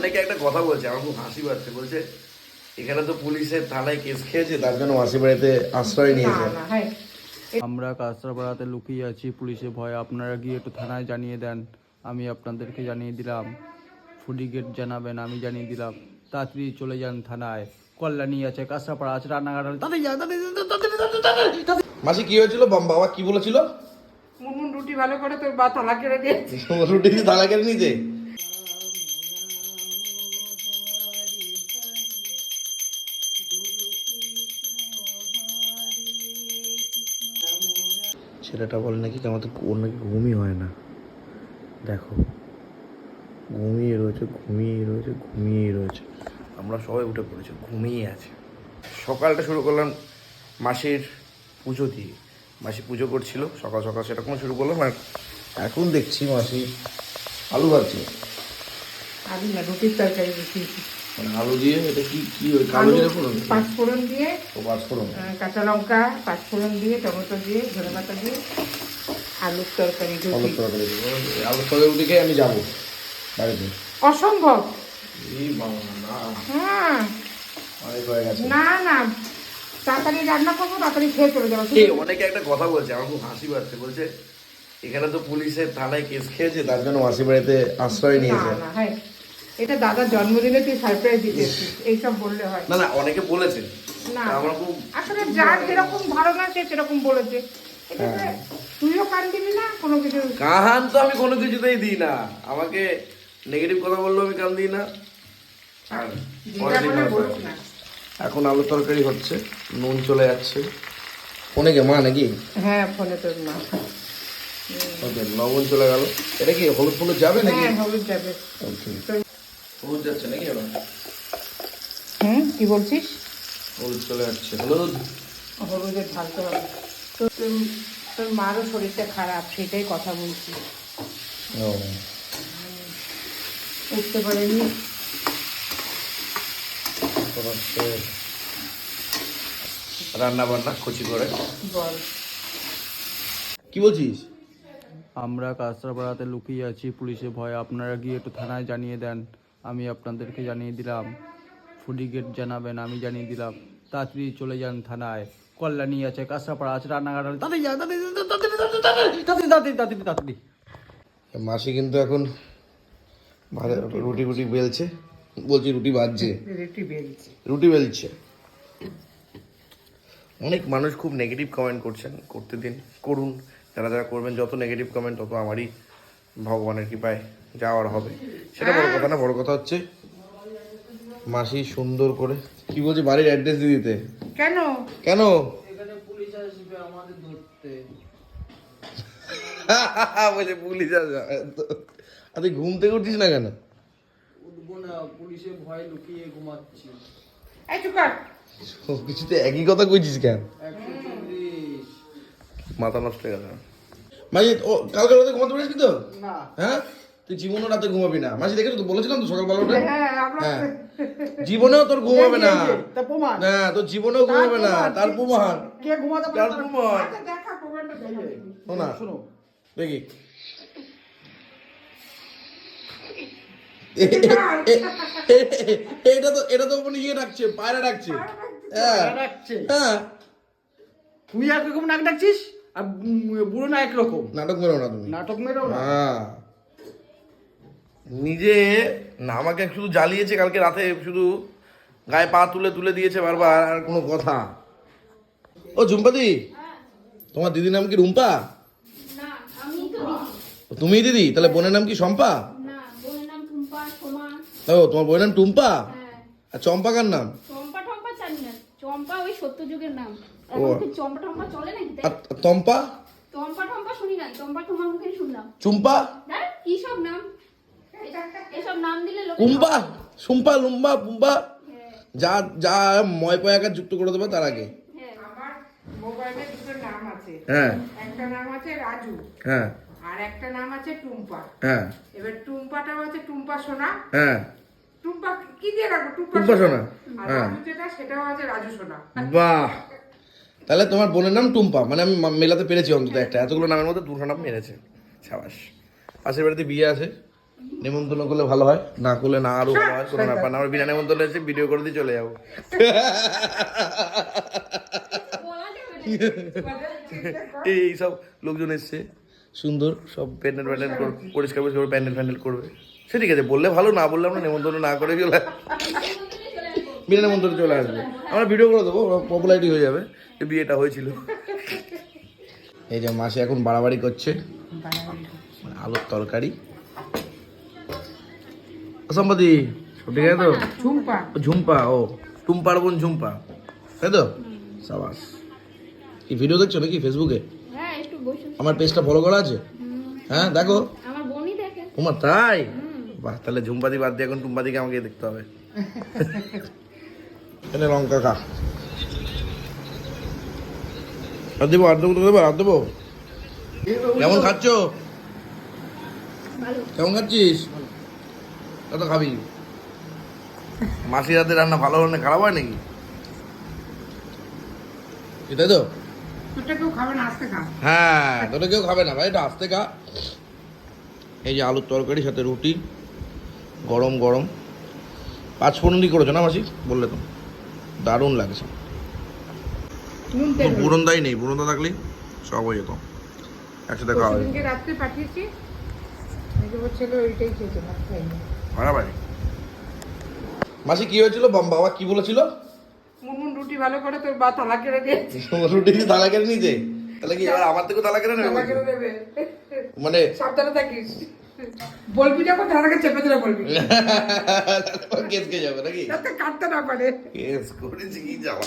অনেকে একটা কথা বলছে আমার খুব হাসি পাচ্ছে বলছে এখানে তো পুলিশের থানায় কেস খেয়েছে তার জন্য মাসি বাড়িতে আশ্রয় নিয়েছে। না না হ্যাঁ। আমরা কাঁচরাপাড়াতে লুকিয়ে আছি পুলিশের ভয়। আপনারা গিয়ে একটু থানায় জানিয়ে দেন। আমি আপনাদেরকে জানিয়ে দিলাম। ফুডি গেট জানাবেন আমি জানিয়ে দিলাম। তাড়াতাড়ি চলে যান থানায়। কল্যাণী আছে কাঁচরাপাড়া আছে রান্নাঘাট আছে। তাড়াতাড়ি যান, তাড়াতাড়ি। মাসি কি হয়েছিল? বাম বাবা কি বলেছিল? মুনমুন রুটি ভালো করে তোর বা তালা কেড়ে দিয়েছে রুটি দিয়ে তালা কেড়ে নিতে ছেলেটা বলে নাকি আমাদের ওর নাকি ঘুমই হয় না। দেখো, ঘুমিয়ে রয়েছে ঘুমিয়ে রয়েছে ঘুমিয়ে রয়েছে। আমরা সবাই উঠে পড়েছি, ঘুমিয়ে আছে। সকালটা শুরু করলাম মাসির পুজো দিয়ে। মাসি পুজো করছিল, সকাল সকাল সেরকম শুরু করলাম আর এখন দেখছি মাসি আলু ভাজছে। আলু না, রুটির তরকারি বসিয়েছি। মানে আলু দিয়ে এটা কি কি ওই কালো জিরে ফোড়ন? পাঁচফোড়ন দিয়ে ও পাঁচফোড়ন কাঁচা লঙ্কা পাঁচফোড়ন দিয়ে টমেটো দিয়ে ধনে পাতা দিয়ে আলুর তরকারি আলুর রুটি তরকারি আলুর তরকারি উঠে আমি যাব বাড়িতে। অসম্ভব। এই বাবা না। হ্যাঁ। অনেক হয়ে গেছে। না না। তাড়াতাড়ি রান্না করব তাড়াতাড়ি খেয়ে চলে যাব এই অনেকে একটা কথা বলছে আমার খুব হাসি পাচ্ছে। বলছে এখানে তো পুলিশের থানায় কেস খেয়েছে তার জন্য মাসি বাড়িতে আশ্রয় না নিয়েছে। না হ্যাঁ। এটা দাদার জন্মদিনে তুই সারপ্রাইজ দিতে এইসব বললে হয়। না না অনেকে বলেছে। না। আমার খুব আসলে যার যেরকম ধারণা সে সেরকম বলেছে। হ্যাঁ। তুইও কান দিবি না কোনো কিছু? কাহান তো আমি কোনো কিছুতেই দিই না। আমাকে নেগেটিভ কথা বললেও আমি কান দিই না। আর বলে এখন আলু তরকারি হচ্ছে নুন চলে যাচ্ছে। ফোনে কে মা নাকি? হ্যাঁ ফোনে তোর মা। ওকে লবণ চলে গেল। এটা কি হলুদ ফলুদ যাবে নাকি? হ্যাঁ হলুদ যাবে. হলুদ যাচ্ছে নাকি এবার হুম কি বলছিস? হলুদ চলে যাচ্ছে হলুদ। হলুদে ঢালতে হবে তো তোর তোর মারও শরীরটা খারাপ সেটাই কথা বলছি। উঠতে পারেনি। রান্না বান্না কচি করে। বল। কি বলছিস? আমরা কাঁচরাপাড়াতে লুকিয়ে আছি পুলিশের ভয়। আপনারা গিয়ে একটু থানায় জানিয়ে দেন। আমি আপনাদেরকে জানিয়ে দিলাম। ফুডি গেট জানাবেন আমি জানিয়ে দিলাম। তাড়াতাড়ি চলে যান থানায়। কল্যাণী আছে কাঁচরাপাড়া আছে রান্নাঘাট আছে। তাড়াতাড়ি যান, তাড়াতাড়ি তাড়াতাড়ি তাড়াতাড়ি তাড়াতাড়ি মাসি কিন্তু এখন রুটি রুটি বেলছে। বলছি রুটি বাজছে। রুটি বেরিয়েছে রুটি বেলছে। অনেক মানুষ খুব নেগেটিভ কমেন্ট করছেন করতে দিন করুন। যারা যারা করবেন যত নেগেটিভ কমেন্ট তত আমারই ভগবানের কৃপায়। যাওয়ার হবে। সেটা বড় কথা না বড় কথা হচ্ছে মাসি সুন্দর করে কি বলছে বাড়ির অ্যাড্রেস দিয়ে দিতে? কেন? কেন? এখানে পুলিশ আসবে আমাদের ধরতে। বলছে পুলিশ আসবে আর তুই ঘুম থেকে উঠিস না কেন? উঠবো না পুলিশের ভয় লুকিয়ে ঘুমাচ্ছি। এই চুকার সব কিছুতে একই কথা কইছিস কেন? মাথা নষ্ট হয়ে গেল মাঝি ও কালকে রাতে ঘুমাতে পারিস তো? না। হ্যাঁ? তুই জীবনও রাতে ঘুমাবি না। মাঝি দেখেছ তো? বলেছিলাম তো সকালবেলা উঠে হ্যাঁ হ্যাঁ জীবনেও তোর ঘুমাবে না। তা প্রমাণ। না তোর জীবনেও ঘুমাবে না। তার প্রমাণ। কে ঘুমাতে তার প্রমাণ। আচ্ছা। শোনা। শোনো। দেখি। এটা তো এটা তো মানে ইয়ে ডাকছে পায়রা ডাকছে। হ্যাঁ। হ্যাঁ। তুই একরকম নাক ডাকছিস? আর বুড়ো না একরকম নাটক মেরো না তুমি। নাটক মেরেও না? হ্যাঁ। নিজে না আমাকে শুধু জ্বালিয়েছে কালকে রাতে শুধু গায়ে পা তুলে তুলে দিয়েছে বারবার আর কোনো কথা। ও ঝুম্পাদি? তোমার দিদির নাম কি রুম্পা? তুমি দিদি? তাহলে বোনের নাম কি শম্পা? ও তোমার বোনের নাম টুম্পা? হ্যাঁ। আর চম্পা কার নাম? চম্পা ওই সত্য যুগের নাম। চম্পা টম্পা চলে নাকি তম্পা? চম্পা টম্পা শুনি না চম্পা তোমার মুখে শুনলাম। চুম্পা? কি সব নাম? এসব নাম দিলে লোক কুম্পা সুম্পা লুম্বা হ্যাঁ যা যা ময় পয়াকার যুক্ত করে দেবে তার আগে। হ্যাঁ। আমার মোবাইলে দুটো নাম আছে। হ্যাঁ। একটা নাম আছে রাজু। হ্যাঁ। আর একটা নাম আছে টুম্পা। হ্যাঁ। এবার টুম্পাটাও আছে টুম্পা সোনা। হ্যাঁ। টুম্পা কি দিয়ে রাখব? টুম্পা সোনা। আর হ্যাঁ। রাজু যেটা সেটাও আছে রাজু সোনা। বাহ। তাহলে তোমার বোনের নাম টুম্পা। মানে আমি মেলাতে পেরেছি অন্তত একটা। এতগুলো নামের মধ্যে দুটো নাম মেরেছে। সাবাস। পাশের বাড়িতে বিয়ে আছে। নেমন্তন্ন করলে ভালো হয়, না করলে না আরও ভালো হয়, কোনো ব্যাপার না। আমরা বিনা নেমন্তন্ন এসে ভিডিও করে দিয়ে চলে যাব। এই সব লোকজন এসছে। সুন্দর, সব প্যান্ডেল প্যান্ডেল পরিষ্কার পরিষ্কার প্যান্ডেল প্যান্ডেল করবে। সে ঠিক আছে, বললে ভালো, না বললে আমরা নেমন্তন্ন না করে চলে বিনা নেমন্তন্ন চলে আসবে। আমরা ভিডিও করে দেবো পপুলারিটি হয়ে যাবে, যে বিয়েটা হয়েছিল। এই যে মাসে এখন বাড়াবাড়ি করছে। আলুর তরকারি। ও ঠিক আছে তো? ঝুমপা ও ঝুম্পা ও। টুম্পার বোন ঝুম্পা। তাই তো? সাবাস। কি ভিডিও দেখছ নাকি ফেসবুকে হ্যাঁ আমার পেজটা ফলো করা আছে? হ্যাঁ দেখো। তোমার তাই? বাহ তাহলে ঝুম্পাদি বাদ দিয়ে এখন টুম্পাদিকে আমাকে দেখতে হবে। এনে লঙ্কা খা। আর দেবো আর দেবো তো দেবো আর দেবো। কেমন খাচ্ছ? কেমন খাচ্ছিস? কত খাবি? মাসির হাতে রান্না ভালো হয় না খারাপ হয় নাকি? এটাই তো? হ্যাঁ তোরা কেউ খাবে না ভাই এটা আস্তে খা। এই যে আলুর তরকারি সাথে রুটি গরম গরম। পাঁচ ফোড়ন দিয়ে করেছ না মাসি? বললে তো। দারুণ লাগছে বুরন্দাই নেই বুরন্দা থাকলেই সব হয়ে যেত। একসাথে খাওয়া হয়ে রাত্রে পাঠিয়েছি। ছেলে ওইটাই খেয়েছে ভাত খাইনি বাড়াবাড়ি মাসি কি হয়েছিল? বাবা কি বলেছিল? মুনমুন রুটি ভালো করে তোর বা তালা কেড়ে দিয়েছে রুটি দিয়ে তালা কেটে নিতে তাহলে কি এবার আমার থেকে তালা কেটে নেবে? তালা কেড়ে দেবে মানে সাবধানে থাকিস। বলবি যখন তালাকে চেপে দিলে বলবি। কেসকে যাবে নাকি? কাটতে না পারে। কেস করেছি কি যাওয়া?